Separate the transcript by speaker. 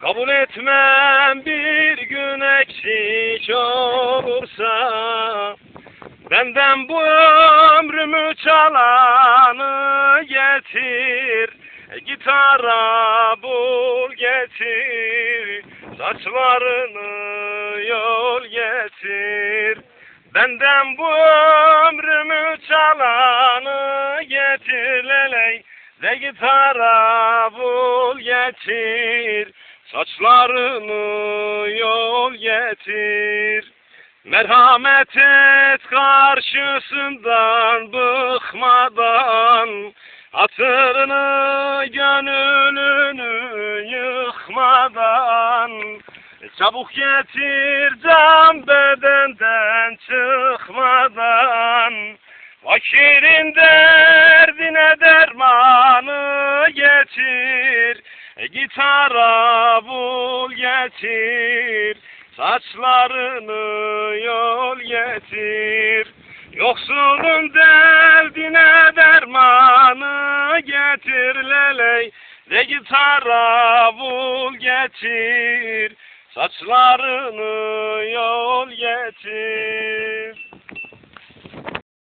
Speaker 1: Kabul etmem bir gün eksik olursa Benden bu ömrümü çalanı getir. E, Gitara bul getir Saçlarını yol getir. Benden bu ömrümü çalanı getir leley. Ve gitara bul getir Saçlarını yol getir. Merhamet et karşısından bıkmadan. Hatırını gönlünü yıkmadan. Çabuk getir can bedenden çıkmadan. Fakirin derdine dermanı getir Gitara bul getir. Saçlarını yol getir. Yoksulun derdine dermanı getir leley. Ve gitara bul getir. Saçlarını yol getir